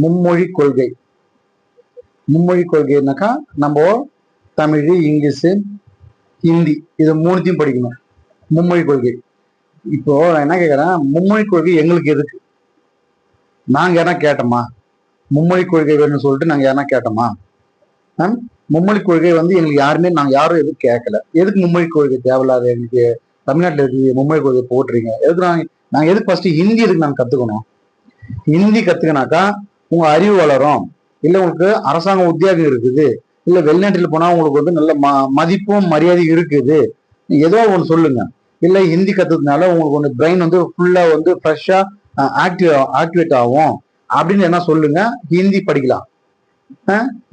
மும்மொழி கொள்கை. மும்மொழி கொள்கைனாக்கா நம்ம தமிழ் இங்கிலீஷு ஹிந்தி இது மூணுத்தையும் படிக்கணும். மும்மொழி கொள்கை. இப்போ நான் என்ன கேட்குறேன் மும்மொழி கொள்கை எங்களுக்கு எதுக்கு? நாங்கள் எதனா கேட்டோமா? மும்மொழி கொள்கை வேணும்னு சொல்லிட்டு நாங்கள் எதனா கேட்டோமா? ஆ? மும்மொழி கொள்கை வந்து எங்களுக்கு யாருமே நாங்கள் யாரும் எதுவும் கேட்கல எதுக்கு மும்மொழி கொள்கை தேவையில்லாத எங்களுக்கு தமிழ்நாட்டில் இருக்கு மும்மொழி கொள்கை போட்டுறீங்க? எதுக்கு நாங்கள் நாங்கள் எதுக்கு ஃபர்ஸ்ட் ஹிந்தி எதுக்கு நாங்கள் கற்றுக்கணும் ஹிந்தி கற்றுக்கினாக்கா உங்க அறிவு வளரும். இல்ல உங்களுக்கு அரசாங்க உத்தியோகம் இருக்குது. இல்ல வெளிநாட்டில் போனா உங்களுக்கு வந்து நல்ல ம மதிப்பும் மரியாதையும் இருக்குது. ஏதோ ஒன்று சொல்லுங்க. இல்ல ஹிந்தி கத்துறதுனால உங்களுக்கு ஒன்று பிரெயின் வந்து ஃபுல்லா வந்து ஃப்ரெஷ்ஷா ஆக்டிவ் ஆக்டிவேட் ஆகும். அப்படின்னு என்ன சொல்லுங்க. ஹிந்தி படிக்கலாம்.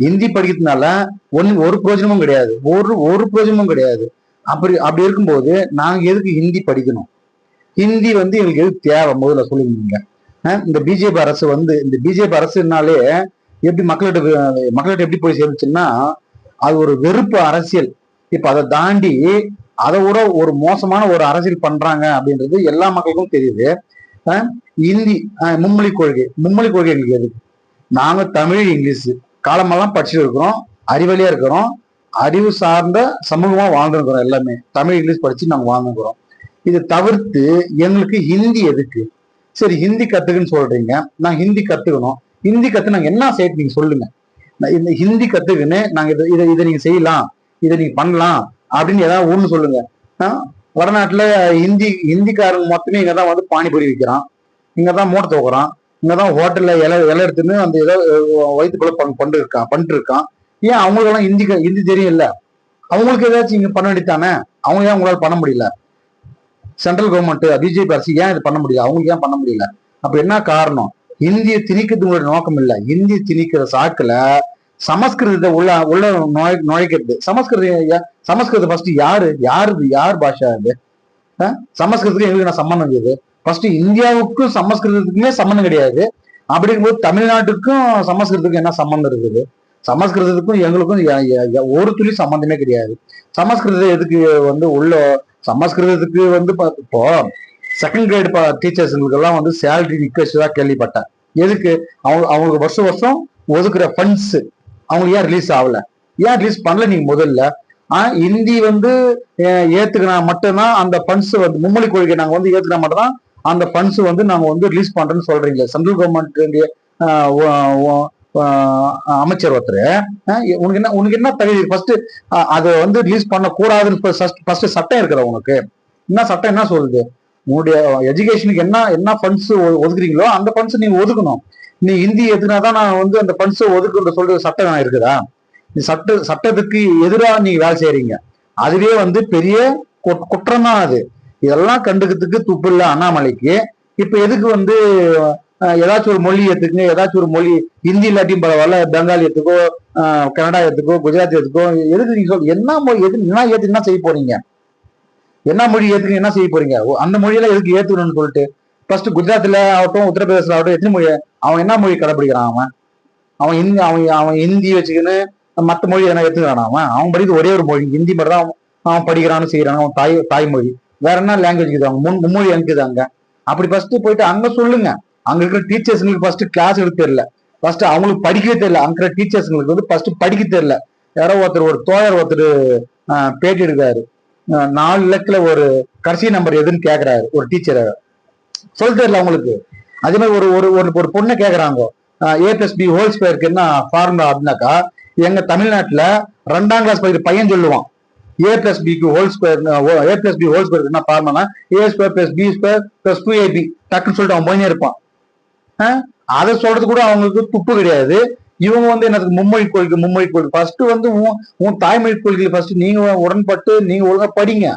ஹிந்தி படிக்கிறதுனால ஒன்னு ஒரு பிரயோஜனமும் கிடையாது. ஒரு ஒரு பிரயோஜனமும் கிடையாது. அப்படி அப்படி இருக்கும்போது நாங்கள் எதுக்கு ஹிந்தி படிக்கணும்? ஹிந்தி வந்து எங்களுக்கு எதுக்கு தேவை? முதல்ல சொல்லுங்க நீங்க. இந்த பிஜேபி அரசு வந்து இந்த பிஜேபி அரசுனாலே எப்படி மக்கள்கிட்ட மக்கள்கிட்ட எப்படி போய் சேர்ந்துச்சுன்னா அது ஒரு வெறுப்பு அரசியல். இப்ப அதை தாண்டி அதை விட ஒரு மோசமான ஒரு அரசியல் பண்றாங்க அப்படின்றது எல்லா மக்களுக்கும் தெரியுது. இந்தி மும்மொழி கொள்கை. மும்மொழி கொள்கை எங்களுக்கு எது நாங்க தமிழ் இங்கிலீஷ். காலமெல்லாம் படிச்சுட்டு இருக்கிறோம். அறிவழியா இருக்கிறோம். அறிவு சார்ந்த சமூகமா வாழ்ந்துருக்கிறோம் எல்லாமே. தமிழ் இங்கிலீஷ் படிச்சு நாங்க வாழ்ந்துக்கிறோம் இதை தவிர்த்து எங்களுக்கு ஹிந்தி எதுக்கு? சரி ஹிந்தி கத்துக்குன்னு சொல்றீங்க. நான் ஹிந்தி கத்துக்கணும். ஹிந்தி கத்து நாங்க என்ன செய்ய நீங்க சொல்லுங்க. இந்த ஹிந்தி கத்துக்குன்னு நாங்க இதை இதை இதை நீங்க செய்யலாம். இதை நீங்க பண்ணலாம். அப்படின்னு ஏதாவது ஒண்ணு சொல்லுங்க. வடநாட்டுல ஹிந்தி ஹிந்திக்காரங்க மொத்தமே இங்க தான் வந்து பானிபூரி விற்கிறான் இங்க தான் மூட்டை தூக்குறான். இங்க தான் ஹோட்டல்ல இலை இலை எடுத்துன்னு அந்த ஏதோ வயிற்றுக்குள்ள பண் பண்ணிட்டு இருக்கான் பண்ணிட்டு இருக்கான் ஏன் அவங்களுக்கெல்லாம் ஹிந்தி ஹிந்தி தெரியும் இல்ல அவங்களுக்கு ஏதாச்சும் இங்க பண்ண வேண்டியதானே அவங்க ஏன் உங்களால் பண்ண முடியல? சென்ட்ரல் கவர்மெண்ட் பிஜேபி அரசு ஏன் இது பண்ண முடியல? அவங்களுக்கு ஏன் பண்ண முடியல? அப்ப என்ன காரணம்? இந்திய திணிக்கிறது உங்களுடைய நோக்கம் இல்ல. இந்திய திணிக்கிற சாக்குல சமஸ்கிருதத்தை உள்ள உள்ள நுழை நுழைக்கிறது. சமஸ்கிருதம் யா- சமஸ்கிருதம் ஃபர்ஸ்ட் யாரு? யாரு யார் பாஷா இது சமஸ்கிருதத்துக்கு எங்களுக்கு என்ன சம்மந்தம் இருக்குது? ஃபர்ஸ்ட் இந்தியாவுக்கும் சமஸ்கிருதத்துக்குமே சம்மந்தம் கிடையாது. அப்படி இருக்கும்போது தமிழ்நாட்டுக்கும் சமஸ்கிருதத்துக்கும் என்ன சம்மந்தம் இருக்குது? சமஸ்கிருதத்துக்கும் எங்களுக்கும் ஒரு துளி சம்மந்தமே கிடையாது. சமஸ்கிருதம் எதுக்கு வந்து உள்ள சமஸ்கிருதத்துக்கு வந்து இப்போ செகண்ட் கிரேட் டீச்சர்ஸுங்களுக்கு எல்லாம் வந்து சேலரி நிக்க வச்சுதா கேள்விப்பட்டேன். எதுக்கு? அவங்க அவங்களுக்கு வருஷம் வருஷம் ஒதுக்குற ஃபண்ட்ஸ் அவங்களுக்கு ஏன் ரிலீஸ் ஆகல? ஏன் ரிலீஸ் பண்ணல நீங்க முதல்ல? ஆஹ் ஹிந்தி வந்து ஏத்துக்கினா மட்டும்தான் அந்த ஃபண்ட்ஸ் வந்து மும்மொழி கொள்கை நாங்க வந்து ஏத்துக்கினா மட்டும்தான் அந்த ஃபண்ட்ஸ் வந்து நாங்க வந்து ரிலீஸ் பண்றோம்னு சொல்றீங்க சென்ட்ரல் கவர்மெண்ட் அமைச்சர் ஒருத்தர். உனக்கு என்ன உனக்கு என்ன தகுதி? ஃபர்ஸ்ட் அதை வந்து ரிலீஸ் பண்ண கூடாதுன்னு ஃபர்ஸ்ட் சட்டம் இருக்கிற உனக்கு. என்ன சட்டம் என்ன சொல்லுது உன்னுடைய எஜுகேஷனுக்கு என்ன என்ன ஃபண்ட்ஸ் ஒதுக்குறீங்களோ அந்த ஃபண்ட்ஸ் நீ ஒதுக்கணும். நீ ஹிந்தி எதுனாதான் நான் வந்து அந்த ஃபண்ட்ஸ் ஒதுக்குன்ற சொல்ற சட்டம் இருக்குதா? நீ சட்ட சட்டத்துக்கு எதிராக நீங்க வேலை செய்யறீங்க அதுவே வந்து பெரிய குற்றம் தான் அது. இதெல்லாம் கண்டுக்கிறதுக்கு துப்பு இல்லை அண்ணாமலைக்கு. இப்ப எதுக்கு வந்து ஏதாச்சும் ஒரு மொழி எடுத்துக்கங்க ஏதாச்சும் ஒரு மொழி ஹிந்தி இல்லாட்டியும் பரவாயில்ல பெங்காலி எடுத்துக்கோ கனடா எடுத்துக்கோ குஜராத் குஜராத்தி எதுக்கு நீங்க சொல் என்ன மொழி எது என்ன ஏத்து என்ன செய்ய போறீங்க? என்ன மொழி ஏத்துக்கு என்ன செய்ய போறீங்க? ஓ, அந்த மொழியெல்லாம் எதுக்கு ஏத்துக்கணும்னு சொல்லிட்டு ஃபர்ஸ்ட் குஜராத்ல ஆகட்டும் உத்தரப்பிரதேசல ஆகட்டும் எத்தனை மொழி அவன் என்ன மொழி கடைப்பிடிக்கிறான் அவன்? அவன் ஹிந்தி அவன் அவன் ஹிந்தி வச்சுக்கின்னு மற்ற மொழி எதனா எடுத்துக்கிறான் அவன்? அவன் படிக்கிறது ஒரே ஒரு மொழி ஹிந்தி மட்டும் தான் அவன் அவன் படிக்கிறான்னு செய்யறான் அவன் தாய் தாய்மொழி. வேற என்ன லாங்குவேஜ் இருக்குது? அவங்க முன் மும்மொழி இருக்குது அங்க? அப்படி ஃபர்ஸ்ட் போயிட்டு அங்க சொல்லுங்க. அங்க இருக்கிற டீச்சர்ஸ்ங்களுக்கு ஃபர்ஸ்ட் கிளாஸ் எடுக்க தெரியல. ஃபர்ஸ்ட் அவங்களுக்கு படிக்கவே தெரியல. அங்க இருக்கிற டீச்சர்ஸ்ங்களுக்கு வந்து ஃபர்ஸ்ட் படிக்க தெரியல. யாரோ ஒருத்தர் ஒரு தோழர் ஒருத்தர் பேட்டி எடுக்கிறாரு. நாலு லக்கில் ஒரு கடைசி நம்பர் எதுன்னு கேட்குறாரு ஒரு டீச்சர் சொல்ல தெரியல அவங்களுக்கு. அதே மாதிரி ஒரு ஒரு ஒரு பொண்ணை கேக்குறாங்க. ஏ பிளஸ் பி ஹோல் ஸ்கொயருக்கு என்ன ஃபார்முலா அப்படின்னாக்கா எங்க தமிழ்நாட்டில் ரெண்டாம் கிளாஸ் படிக்கிற பையன் சொல்லுவான். ஏ பிளஸ் பிக்கு whole square A plus B whole square என்ன formula A square plus B square plus two AB டக்குன்னு சொல்லிட்டு அவன் போயினே இருப்பான். அதை சொல்றது கூட அவங்களுக்கு துப்பு கிடையாது. இவங்க வந்து எனக்கு மும்மொழி கொள்கை மும்மொழி கொள்கை ஃபர்ஸ்ட் வந்து உன் உன் தாய்மொழி கொள்கை ஃபர்ஸ்ட் நீங்க உடன்பட்டு நீங்க ஒழுங்கா படிங்க.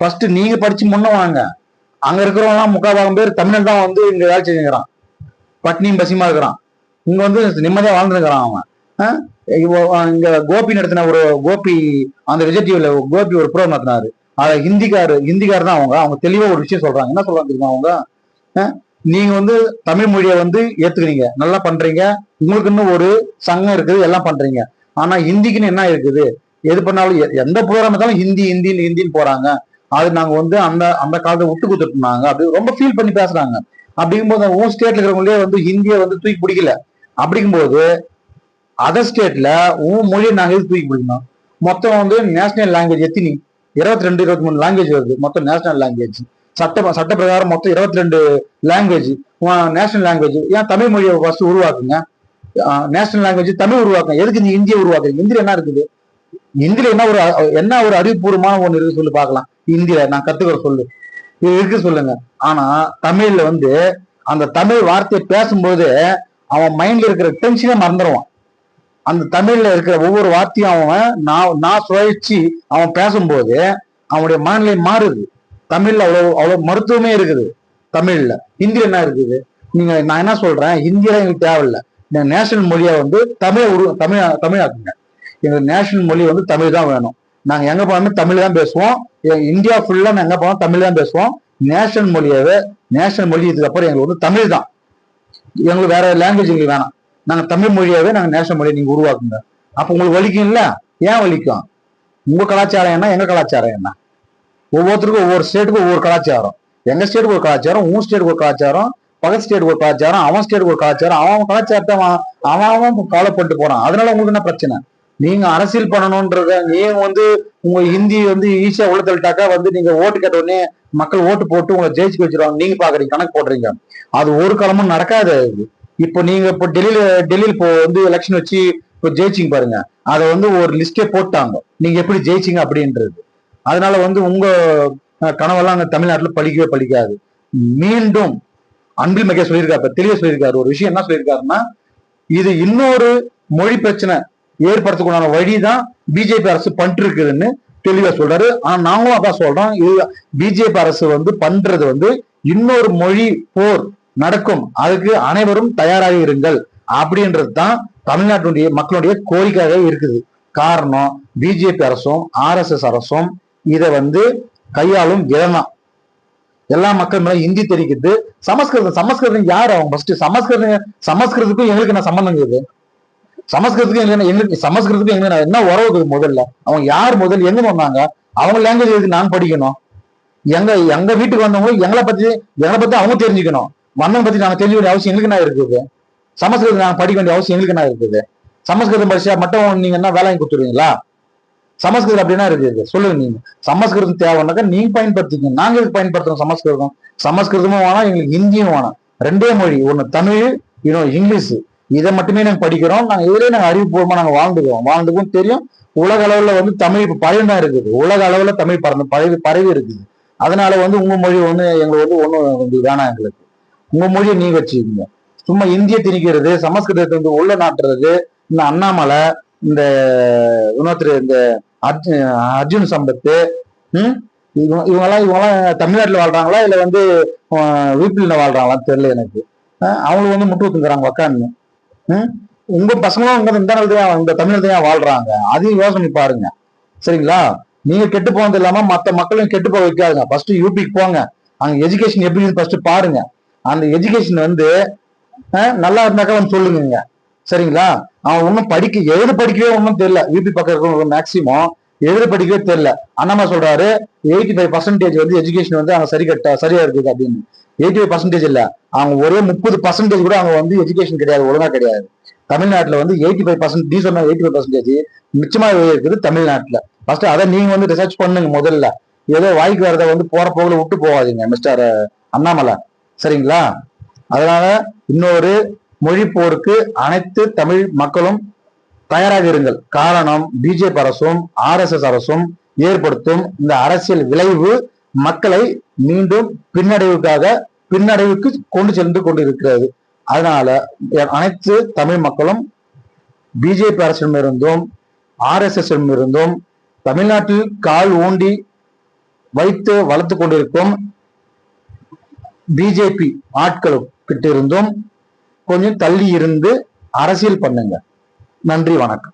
ஃபர்ஸ்ட் நீங்க படிச்சு முன்ன வாங்க. அங்க இருக்கிறவங்க முக்கால் பேர் தமிழன் தான் வந்து இங்க வேலை செஞ்சுக்கிறான் பட்னியும் பசிமா இருக்கிறான். இங்க வந்து நிம்மதியா வாழ்ந்துருக்கிறான் அவன். இங்க கோபி நடத்தின ஒரு கோபி அந்த விஜய் டிவில கோபி ஒரு ப்ரோ நடத்தினாரு. அதை ஹிந்திக்காரு ஹிந்திக்கார் தான் அவங்க. அவங்க தெளிவா ஒரு விஷயம் சொல்றாங்க. என்ன சொல்றாங்க தெரியுமா அவங்க? நீங்க வந்து தமிழ் மொழியை வந்து ஏத்துக்கிறீங்க. நல்லா பண்றீங்க. உங்களுக்குன்னு ஒரு சங்கம் இருக்குது. எல்லாம் பண்றீங்க. ஆனா ஹிந்திக்குன்னு என்ன இருக்குது? எது பண்ணாலும் எ- எந்த ப்ரோக்ராம் இருந்தாலும் ஹிந்தி ஹிந்தின்னு ஹிந்தின்னு போறாங்க. அது நாங்க வந்து அந்த அந்த காலத்தை விட்டு கொடுத்துட்டுனாங்க அப்படி ரொம்ப ஃபீல் பண்ணி பேசுறாங்க. அப்படிங்கும்போது உன் ஸ்டேட்ல இருக்கிறவங்களே வந்து ஹிந்தியை வந்து தூக்கி பிடிக்கல. அப்படிங்கும்போது அதர் ஸ்டேட்ல உன் மொழியை நாங்க எது தூக்கி பிடிக்கணும்? மொத்தம் வந்து நேஷனல் லாங்குவேஜ் எத்தினி? இருபத்தி ரெண்டு இருபத்தி மூணு லாங்குவேஜ் வருது. மொத்தம் நேஷனல் லாங்குவேஜ் சட்ட சட்ட பிரகாரம் மொத்தம் இருபத்தி ரெண்டு லாங்குவேஜ் நேஷனல் லாங்குவேஜ் ஏன் தமிழ் மொழியை ஃபர்ஸ்ட் உருவாக்குங்க? நேஷனல் லாங்குவேஜ் தமிழ் உருவாக்குங்க. எதுக்கு நீ இந்தியை உருவாக்குறீங்க? இந்தியில என்ன இருக்குது? இந்தியில என்ன ஒரு என்ன ஒரு அறிவுபூர்வமான ஒண்ணு இருக்கு சொல்லி பார்க்கலாம். இந்தியில நான் கத்துக்கிற சொல்லு. இது இருக்கு சொல்லுங்க. ஆனா தமிழ்ல வந்து அந்த தமிழ் வார்த்தையை பேசும்போது அவன் மைண்ட்ல இருக்கிற டென்ஷனே மறந்துடுவான் அந்த தமிழ்ல இருக்கிற ஒவ்வொரு வார்த்தையும் அவன் நான் நான் சுழற்சி அவன் பேசும்போது அவனுடைய மனநிலை மாறுது. தமிழ்ல அவ்வளவு அவ்வளவு மருத்துவமே இருக்குது. தமிழ்ல. ஹிந்தில என்ன இருக்குது? நீங்க நான் என்ன சொல்றேன்? ஹிந்தியில எங்களுக்கு தேவையில்லை. நேஷனல் மொழியை வந்து தமிழ் உரு தமிழ் தமிழாக்குங்க. எங்களுக்கு நேஷனல் மொழி வந்து தமிழ் தான் வேணும். நாங்க எங்க போனாலும் தமிழ் தான் பேசுவோம். எ- இந்தியா ஃபுல்லா நாங்க எங்க போனாலும் தமிழ் தான் பேசுவோம். நேஷனல் மொழியாவே நேஷனல் மொழி இதுக்கப்புறம் எங்களுக்கு வந்து தமிழ் தான். எங்களுக்கு வேற லாங்குவேஜ் எங்களுக்கு வேணாம். நாங்க தமிழ் மொழியாவே நாங்க நேஷனல் மொழியை நீங்க உருவாக்குங்க. அப்ப உங்களுக்கு வலிக்கும் இல்ல ஏன் வலிக்கும்? உங்க கலாச்சாரம் என்ன? எங்க கலாச்சாரம் என்ன? ஒவ்வொருத்தருக்கும் ஒவ்வொரு ஸ்டேட்டுக்கும் ஒவ்வொரு கலாச்சாரம். எங்க ஸ்டேட்டுக்கு ஒரு கலாச்சாரம் உன் ஸ்டேட்டுக்கு ஒரு கலாச்சாரம் பக்கத்து ஸ்டேட்டுக்கு ஒரு கலாச்சாரம் அவன் ஸ்டேட்டுக்கு ஒரு கலாச்சாரம் அவன் அவன் கலாச்சாரத்தை அவன் அவன் ஃபாலோ பண்ணிட்டு போறான். அதனால உங்களுக்கு என்ன பிரச்சனை? நீங்க அரசியல் பண்ணணும்ன்றத ஏன் வந்து உங்க ஹிந்தி வந்து ஈஸியா உள்ள தள்ளிட்டாக்கா வந்து நீங்க ஓட்டு கேட்ட உடனே மக்கள் ஓட்டு போட்டு உங்களை ஜெயிச்சு வச்சிருவாங்க. நீங்க பாக்குறீங்க கணக்கு போடுறீங்க. அது ஒரு காலமும் நடக்காது இப்போ நீங்க இப்போ டெல்லியில டெல்லியில் இப்போ வந்து எலெக்ஷன் வச்சு இப்போ ஜெயிச்சிங்க பாருங்க. அதை வந்து ஒரு லிஸ்டே போட்டாங்க. நீங்க எப்படி ஜெயிச்சிங்க அப்படின்றது. அதனால வந்து உங்க கனவெல்லாம் அங்க தமிழ்நாட்டுல பலிக்கவே பலிக்காது மீண்டும் அன்பில் மிக சொல்லியிருக்காரு இப்ப தெளிவா சொல்லியிருக்காரு. ஒரு விஷயம் என்ன சொல்லியிருக்காருன்னா இது இன்னொரு மொழி பிரச்சனை ஏற்படுத்தக்கூடிய வழிதான் பிஜேபி அரசு பண்ணிட்டு இருக்குதுன்னு தெளிவா சொல்றாரு. ஆனா நாங்களும் அதான் சொல்றோம். இது பிஜேபி அரசு வந்து பண்றது வந்து இன்னொரு மொழி போர் நடக்கும். அதுக்கு அனைவரும் தயாராக இருங்கள். அப்படின்றது தான் தமிழ்நாட்டுடைய மக்களுடைய கோரிக்கையாக இருக்குது. காரணம் பிஜேபி அரசும் ஆர்எஸ்எஸ் அரசும் இதை வந்து கையாளும் விதம். எல்லா மக்கள் மேல ஹிந்தி தெரிக்குது சமஸ்கிருதம் சமஸ்கிருதம் யார் அவங்க? ஃபர்ஸ்ட் சமஸ்கிருதம் சமஸ்கிருதத்துக்கும் எங்களுக்கு என்ன சம்பந்தம் இருக்குது? சமஸ்கிருதத்துக்கும் எங்களுக்கு எங்களுக்கு சமஸ்கிருதத்துக்கும் எங்களுக்கு என்ன- என்ன உறவு இருக்குது முதல்ல? அவங்க யார் முதல் எங்க வந்தாங்க? அவங்க லாங்குவேஜ் எதுக்கு நான் படிக்கணும்? எங்க எங்க வீட்டுக்கு வந்தவங்க எங்களை பத்தி எங்களை பத்தி அவங்க தெரிஞ்சுக்கணும். வந்தவங்க பத்தி நாங்க தெரிஞ்சுக்க வேண்டிய அவசியம் எங்களுக்கு என்ன இருக்குது? சமஸ்கிருதம் நாங்க படிக்க வேண்டிய அவசியம் எங்களுக்கு என்ன இருக்குது? சமஸ்கிருதம் படிச்சா மட்டும் நீங்க என்ன வேலையை கொடுத்துருவீங்களா? சமஸ்கிருதம் அப்படின்னா இருக்குது சொல்லுங்க நீங்க. சமஸ்கிருதம் தேவைன்னாக்கா நீங்க பயன்படுத்திக்கங்க. நாங்க எதுக்கு பயன்படுத்துறோம் சமஸ்கிருதம்? சமஸ்கிருதமும் வேணாம் எங்களுக்கு ஹிந்தியும் வேணாம். ரெண்டே மொழி. ஒண்ணு தமிழ் இன்னொரு இங்கிலீஷ். இதை மட்டுமே நாங்க படிக்கிறோம். நாங்க இதுலயே நாங்க அறிவுபூர்வமா நாங்க வாழ்ந்துக்குவோம். வாழ்ந்துக்கும் தெரியும். உலக அளவுல வந்து தமிழ் இப்ப பழம்தான் இருக்குது. உலக அளவுல தமிழ் பறந்து பரவி பரவி இருக்குது. அதனால வந்து உங்க மொழி ஒண்ணு எங்களுக்கு வந்து ஒண்ணு கொஞ்சம் வேணாம் எங்களுக்கு. உங்க மொழியை நீ வச்சுக்கோங்க. சும்மா இந்திய திணிக்கிறது சமஸ்கிருதத்தை வந்து உள்ள நாட்டுறது இந்த அண்ணாமலை இந்த இன்னொருத்தர் இந்த அர்ஜுன் அர்ஜுன் சம்பத்து ம்? இவங்க இவங்கெல்லாம் இவங்கெல்லாம் தமிழ்நாட்டில் வாழ்றாங்களா? இல்லை வந்து வீட்டில் வாழ்றாங்களான்னு தெரியல எனக்கு. அஹ் அவங்களுக்கு வந்து முட்டு ஊத்துங்கிறாங்க உக்காந்து. ம்? உங்க பசங்களும் உங்க இந்த நிலத்தையா இந்த தமிழ்நாட்டையா வாழ்றாங்க. அதையும் யோசனை பாருங்க. சரிங்களா? நீங்க கெட்டு போனது இல்லாம மற்ற மக்களையும் கெட்டு போக வைக்காதுங்க. ஃபர்ஸ்ட் யூபிக்கு போங்க. அங்க எஜுகேஷன் எப்படி ஃபர்ஸ்ட் பாருங்க. அந்த எஜுகேஷன் வந்து நல்லா இருந்தாக்கா வந்து சொல்லுங்க சரிங்களா? அவன் ஒன்றும் படிக்க எழுத படிக்கவே ஒன்றும் தெரியல. யூபி பக்கம் இருக்கிறவங்க மேக்சிமம் எழுத படிக்கவே தெரியல. அண்ணாமா சொல்றாரு எயிட்டி ஃபைவ் பர்சன்டேஜ் வந்து எஜுகேஷன் வந்து அவங்க சரி கட்ட சரியா இருக்குது அப்படின்னு. எயிட்டி ஃபைவ் பர்சன்டேஜ் இல்ல. அவங்க ஒரே முப்பது பர்சன்டேஜ் கூட அவங்க வந்து எஜுகேஷன் கிடையாது ஒழுங்கா கிடையாது. தமிழ்நாட்டுல வந்து எயிட்டி ஃபைவ் பர்சன்ட் நீ சொன்ன எயிட்டி ஃபைவ் பர்சன்டேஜ் மிச்சமா இருக்குது தமிழ்நாட்டுல. ஃபர்ஸ்ட் அதை நீங்க வந்து ரிசர்ச் பண்ணுங்க முதல்ல. ஏதோ வாய்க்கு வரத வந்து போற போகல விட்டு போகாதீங்க மிஸ்டர் அண்ணாமலை. சரிங்களா? அதனால இன்னொரு மொழி போருக்கு அனைத்து தமிழ் மக்களும் தயாராக இருங்கள். காரணம் பிஜேபி அரசும் ஆர்எஸ்எஸ் அரசும் ஏற்படுத்தும் இந்த அரசியல் விளைவு மக்களை மீண்டும் பின்னடைவுக்காக பின்னடைவுக்கு கொண்டு சென்று கொண்டிருக்கிறது. அதனால அனைத்து தமிழ் மக்களும் பிஜேபி அரசிடமிருந்தும் ஆர்எஸ்எஸ் இருந்தும் தமிழ்நாட்டில் கால் ஊண்டி வைத்து வளர்த்து கொண்டிருக்கும் பிஜேபி ஆட்களுக்கிட்ட இருந்தும் கொஞ்சம் தள்ளி இருந்து அரசியல் பண்ணுங்க. நன்றி வணக்கம்.